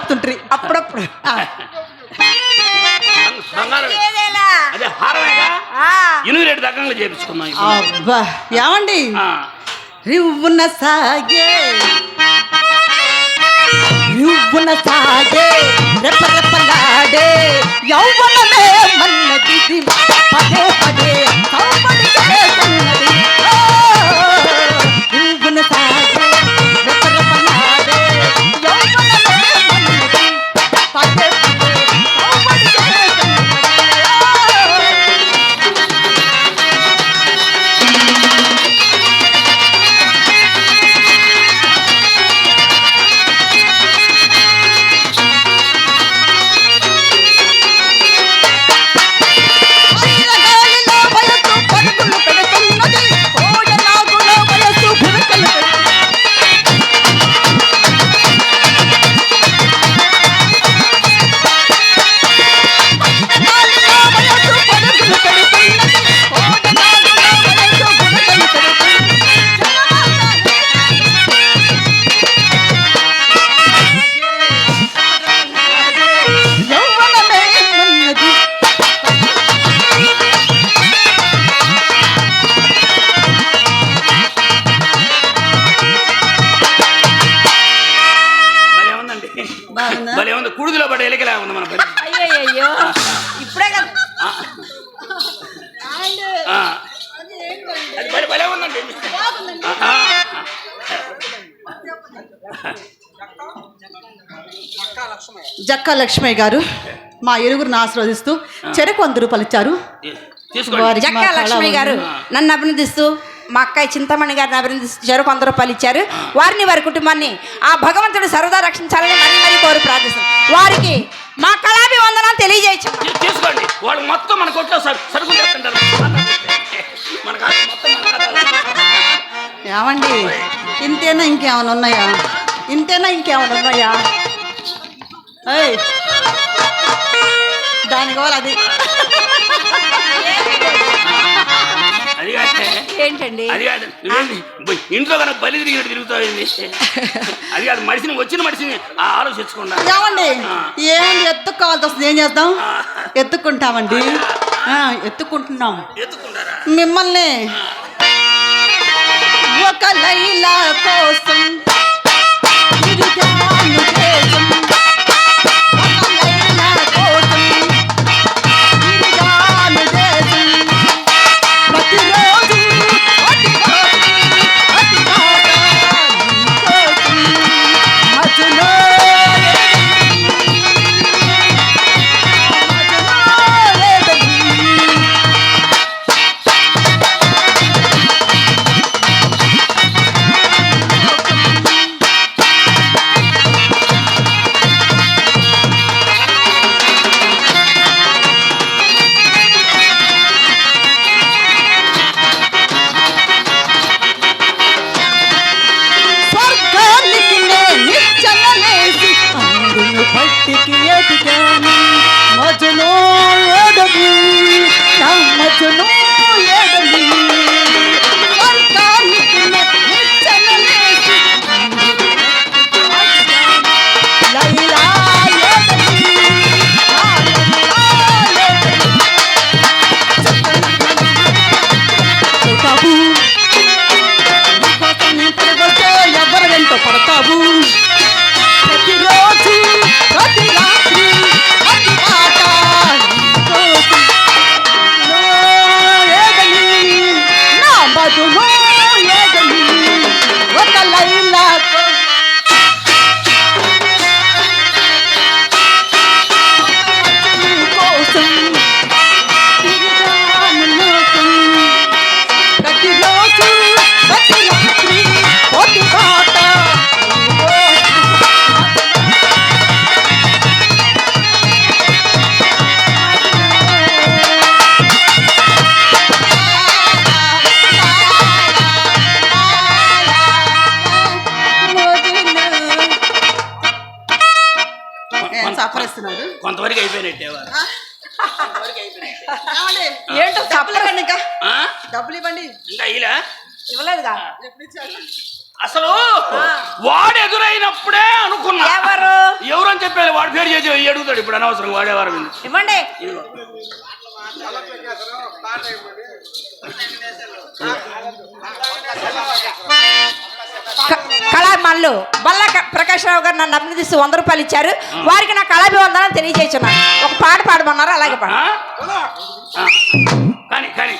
చెప్తుంట్రి. అప్పుడప్పుడు? అదే హారమేగా ఇనుగు రేటు చేపించుకున్నాం. అబ్బా. ఏమండి? రివ్వున సాగే. రివ్వున సాగే. రెప్ప రెప్పలాడే యౌవనమే మన్నది పదే పదే. జక్కా లక్ష్మయ్య గారు. మా ఇరుగురిని ఆశీర్వదిస్తూ చెరకు వంద రూపాయలు ఇచ్చారు. తీసుకోండి. వారికి మా జక్కా లక్ష్మి గారు నన్ను అభినందిస్తూ మా అక్కయ్య చింతమణి గారిని అభినందిస్తూ చెరకు వంద రూపాయలు ఇచ్చారు. వారిని వారి కుటుంబాన్ని ఆ భగవంతుడు సరదా రక్షించాలని మరీ మరీ కోరి ప్రార్థిస్తాం వారికి మా కళాభివందనాలు తెలియజేయచ్చు. తీ- తీసుకోండి. వాళ్ళు మొత్తం మన కొట్లో సరు- సరుకులు తెస్తుంటారు మన కాదు మొత్తం మన కాదు. ఏమండి? ఇంతేనా ఇంకేమైనా ఉన్నాయా? ఇంతేనా ఇంకేమైనా ఉన్నాయా? దాని కావాలి అది. ఏంటండి? అది కాదు. ఇంట్లో కనుక బలి తిరిగినట్టు తిరుగుతావు అది కాదు మనిషిని వచ్చిన మనిషిని ఆలోచించకుండా. ఏమండి? ఏమండి ఎత్తుక్కోవాల్సి వస్తుంది. ఏం చేద్దాం ఎత్తుక్కుంటామండి. ఆ, ఎత్తుకుంటున్నాం ఎత్తుకుంటారా మిమ్మల్ని ఒక లైలా కోసం అనవసరం వాడేవారు ఇవ్వండి. కళాభిమానులు బల్ల ప్రకాశ్రావు గారు నన్ను అభినందిస్తూ వంద రూపాయలు ఇచ్చారు. వారికి నా కళాభివందనం తెలియజేస్తున్నాను ఒక పాట పాడమన్నారు? అలాగే పాడ. కానీ కానీ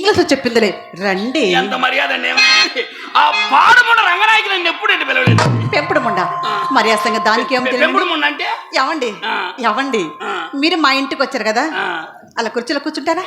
ఇంగ్లీష్లో చెప్పిందిలే. రండి. ఎంత మర్యాద? ఆ పాడుముండ రంగనాయకి నన్ను ఎప్పుడు ఎట్టి పిలవలేదు. పెంపుడు ముండ. మరి అసలు దానికి ఏం పెంపుడు తెలియదు ముండ అంటే? ఎవండి. ఎవండి. మీరు మా ఇంటికి వచ్చారు కదా? అలా కుర్చీలో కూర్చుంటారా?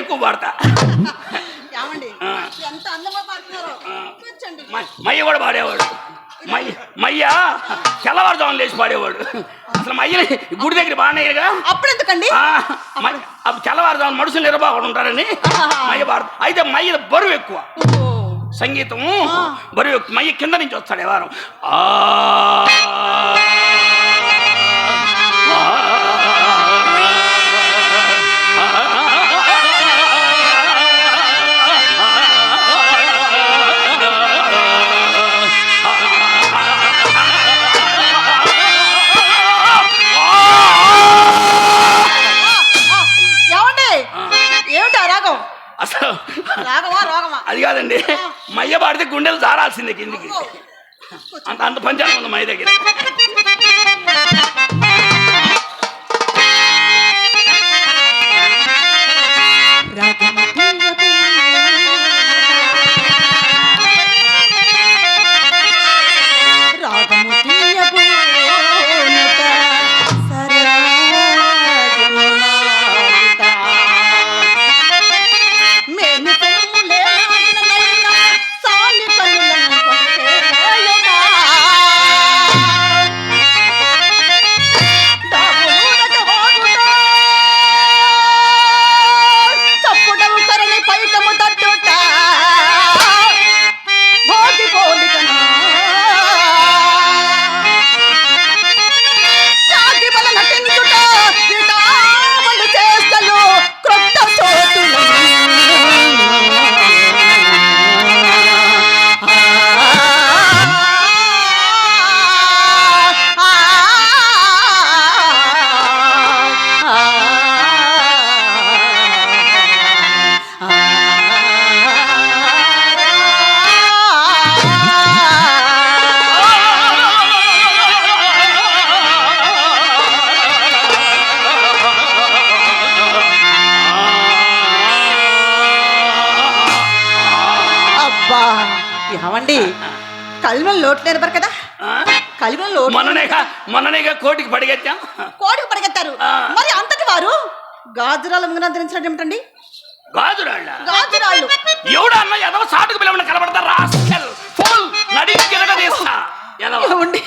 ఎక్కువ పడతా మయ్య కూడా పాడేవాడు. మయ్య మయ్య తెల్లవారుజామున లేచి పాడేవాడు. అసలు మయ్యని గుడి దగ్గర బాగున్నాయిగా అప్పుడు ఎందుకండి అప్పుడు తెల్లవారుజామున మనుషులు నిరబాకుండా ఉంటారని మయ్య పాడు అయితే మయ్య బరువు ఎక్కువ. ఓహో. సంగీతం ఆ. బరువు ఎక్కువ. మయ్య కింద నుంచి వస్తాడు ఏ వారం ఆ ఆ, ఆ, అది కాదండి. మయ్య పాడితే గుండెలు జారాల్సిందే కిందికి. అంత అంత పంచాంగం ఉంది మయ్య దగ్గర. రాగము కలిమలు లోటు నేర్పరు కదా? కలిమలు లోటు మొన్ననేగా మొన్ననేగా కోటికి పడిగెత్తాం? కోడికి పడగెత్తారు. మరి అంతటి వారు గాజురాలు ముందు ధరించినట్టు ఏమిటండి? గాజురాళ్ళ? గాజురాళ్ళు. ఎవడు అన్న ఎదవ సాటుకు పిలవని కనబడతా రాస్కెల్ ఫుల్ నడి కిరగ తీస్తా. ఎదవ. ఏమండి?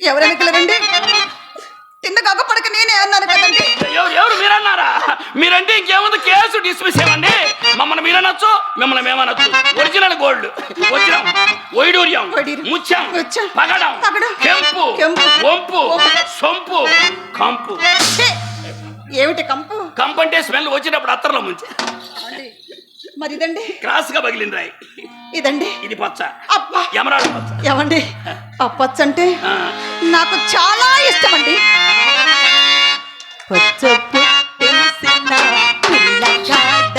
ఎవరైనా పిల్లరండి తిన్న కాక పడక నేనే అన్నాను కదండి. ఎవరు మీరన్నారా? మీరంటే ఇంకేముంది? కేసు డిస్మిస్ ఏమండి మమ్మల్ని మీరనొచ్చు మిమ్మల్ని మేమనొచ్చు. Original gold. వజ్రం వైడూర్యం ముత్యం పగడం పగడం, కెంపు కెంపు, వంపు సొంపు కంపు! ఏమిటి కంపు? కంపు అంటే స్మెల్ వచ్చినప్పుడు అత్తర్లో ముంచి? మరి ఇదండి? క్రాస్గా పగిలింది రాయి. ఇదండి? ఇది పచ్చ. అబ్బా! ఎమరాడు పచ్చ. ఏమండి? ఆ పచ్చ అంటే నాకు చాలా ఇష్టం అండి పచ్చ పుట్టిసిన పిల్లగాడని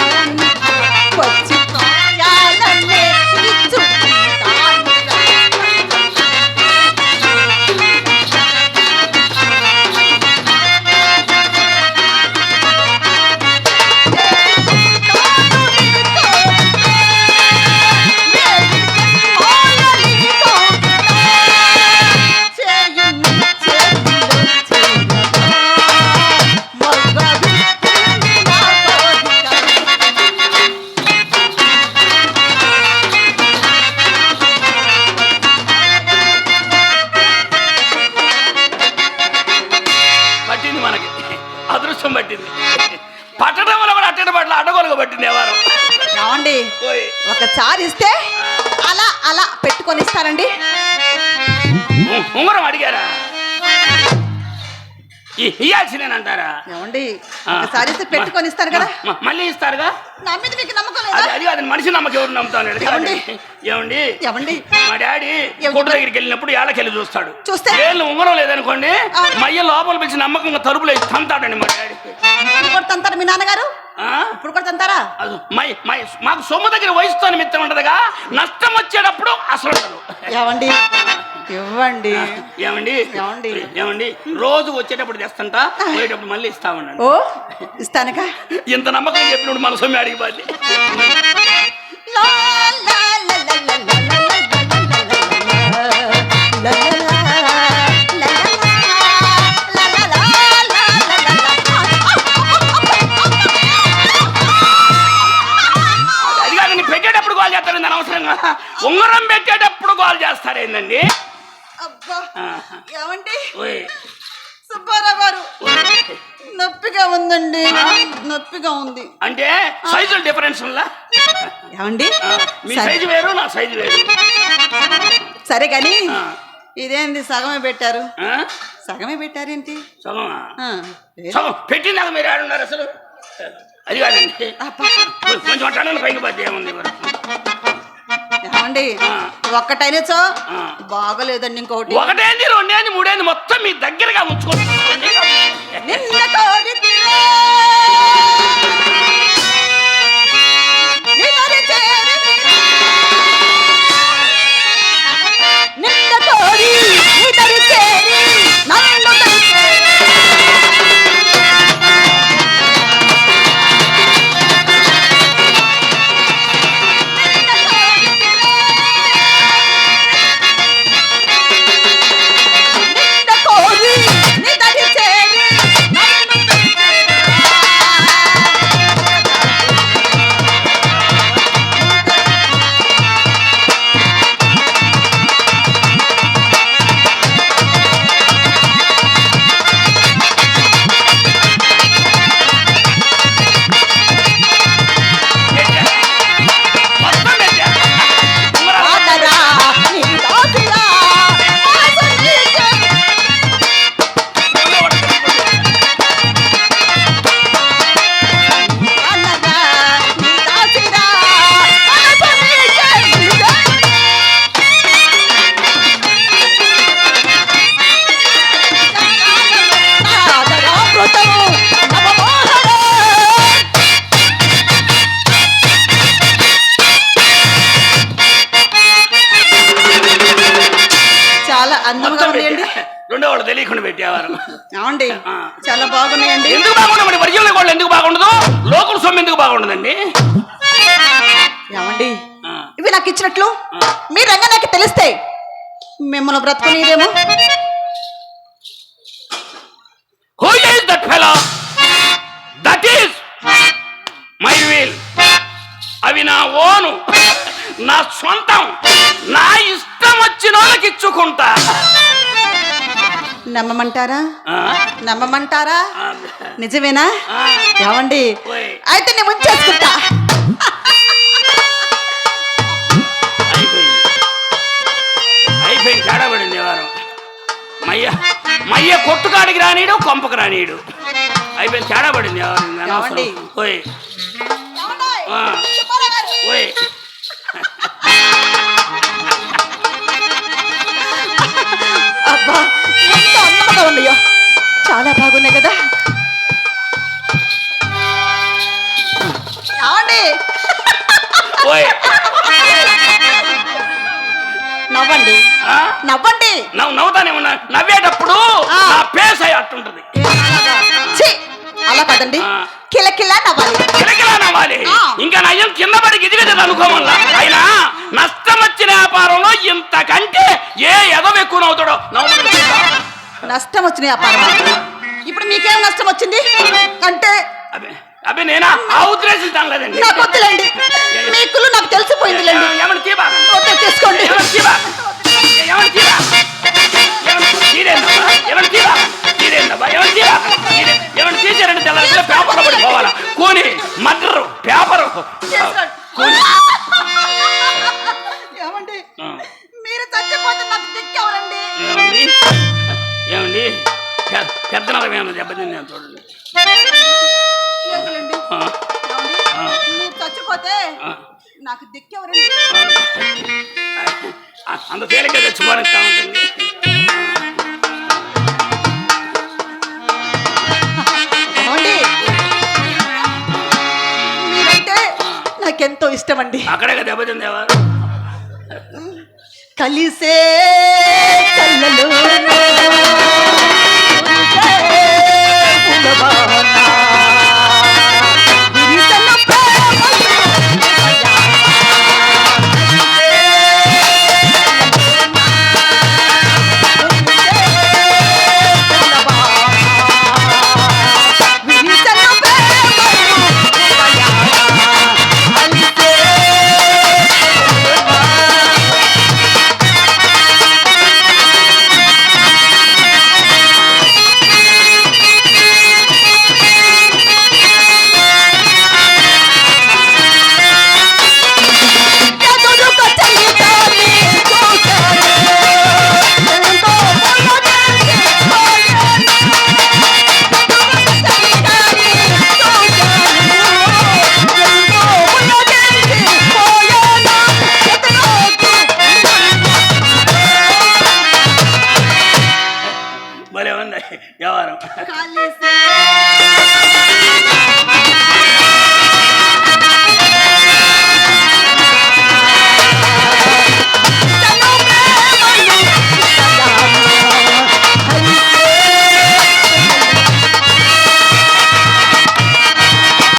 అదృష్టం పట్టింది. పట్టడం వల్ల కూడా అట్టడి పట్ల అడ్డగోలుగా పట్టింది ఎవరు? ఓయ్. ఒకసారి ఇస్తే అలా అలా పెట్టుకొని ఇస్తారండి. ఉంగరం అడిగారా? ఇ- ఇయ్యాల్సిందేనంటారా ఏమండి. ఒకసారి పెట్టుకొని ఇస్తారు కదా? మళ్ళీ ఇస్తారుగా? నా మీద మీకు నమ్మకం అది లేదా అది మనిషి నమ్మకం ఎవరు నమ్ముతాను. ఏమండి? ఏమండి? ఏమండి? మా డాడీ కొట్టు దగ్గరికి వెళ్ళినప్పుడు ఏళ్ళకెళ్ళి చూస్తాడు. చూస్తే? ఏళ్ళు ఉంగరం లేదనుకోండి. మయ్య లోపల పిలిచి నమ్మకంగా తలుపులు వేసి తంతాడండి మా డాడీ. ఇప్పుడు మీ నాన్నగారు? ఇప్పుడు కూడా తంతారా? అది మై మై మాకు సొమ్ము దగ్గర వయసుతో నిమిత్తం ఉంటదిగా నష్టం వచ్చేటప్పుడు అసలు ఉండదు. ఏమండి? ఇవ్వండి ఏమండి ఏమండి ఏమండి రోజు వచ్చేటప్పుడు తెస్తంట పోయేటప్పుడు మళ్ళీ ఇస్తామండి ఓ ఇస్తానుగా ఇంత నమ్మకం చెప్పినప్పుడు మన సొమ్మి అడిగిపోద్ది పెట్టేటప్పుడు కాల్ చేస్తారండి అనవసరంగా ఉంగరం పెట్టేటప్పుడు కాల్ చేస్తారేందండి ఏమండి? సుబ్బారావు గారు. నొప్పిగా ఉందండి. నొప్పిగా ఉంది. అంటే సైజుల డిఫరెన్స్ ఉందా? ఏమండి? మీ సరే. సైజు వేరు నా సైజు వేరు. సరే కానీ ఇదేంది సగమే పెట్టారు? సగమే పెట్టారేంటి? సగమా. సగం. పెట్టిందాక మీరు ఆడున్నారు అసలు? అది కాదండి. కొంచెం అట్లా పైకి ఏముంది? మరి ఏమండి. ఒక్కటైనచో. బాగలేదండి ఇంకొకటి ఒకటేంది రెండేంది మూడేంది మొత్తం మీ దగ్గరగా ఉంచుకోండి నిన్న. వాడు తెలియకుండా పెట్టేవారు. అవునండి. చాలా బాగున్నాయండి. ఎందుకు బాగుండదు ఒరిజినల్ గోల్డ్ ఎందుకు బాగుండదు? లోకల్ సొమ్ము ఎందుకు బాగుండదండి? ఏమండి? ఇవి నాకు ఇచ్చినట్లు? మీ రంగ నాకు తెలిస్తే మిమ్మల్ని బ్రతకనీదేమో? Who is that fellow that is my wheel అవి నా ఓను. నా సొంతం నా ఇష్టం వచ్చిన వాళ్ళకి ఇచ్చుకుంటా. నమ్మమంటారా? నమ్మమంటారా? నిజమేనా. ఏమండి. అయితే నేను ముంచేసుకుంటా. అయిపోయింది. వారం. మయ్య మయ్య కొట్టుకాడికి రానీడు కొంపకు రానీడు. అయిపోయింది. తేడా పడింది ఈ వారం. అనవసరం. ఏమండి? ఓయ్. ఓయ్. ఉన్నాయో చాలా బాగున్నాయి కదా. ఏమండి? నవ్వండి? నవ్వండి. నవ్వు నవ్వుతానే ఉన్నా. నవ్వేటప్పుడు. నా పేస్ అట్టుంటది. అలా కదండి. కిలకిలా నవ్వాలి. కిలకిలా నవ్వాలి. ఇంకా నయ్యం కింద పడి గిదిగది అనుకోమల్లా అయినా నష్టం వచ్చిన వ్యాపారంలో ఇంతకంటే ఏ ఎదవ ఎక్కువ నవ్వుతాడో? నవ్వు నష్టం వచ్చిన వ్యాపారం ఇప్పుడు మీకేం నష్టం వచ్చింది? అంటే అబ్బే అబ్బే నేనా? ఆ ఉద్దేశం తనలేదండి నాకు వద్దులేండి. మీ కులు నాకు తెలిసిపోయిందిలేండి. ఏమని తీబా వద్దు తీసుకోండి. ఏమని తీబా ఏమని తీబా ఏమని తీబా ఏమని తీసారంటే తెల్లారి పేపర్లో పడిపోవాలా? కోని మర్డరు పేపరు. కోని. ఏమండి. మీరు చచ్చిపోతే నాకు దిక్కెవరండి ఏమండి? ఏమండి? పె- పెద్ద నరం ఏమన్నా దెబ్బతింది చూడండి? ఆ. మీరు చచ్చిపోతే. నాకు దిక్కెవరండి? అంత తేలిగ్గా తెచ్చుకోవడానికి ఉంటుంది? ఏమండి? మీరంటే నాకెంతో ఇష్టమండి. అక్కడే దెబ్బతింది ఎవరు కలిసే కళ్ళలో.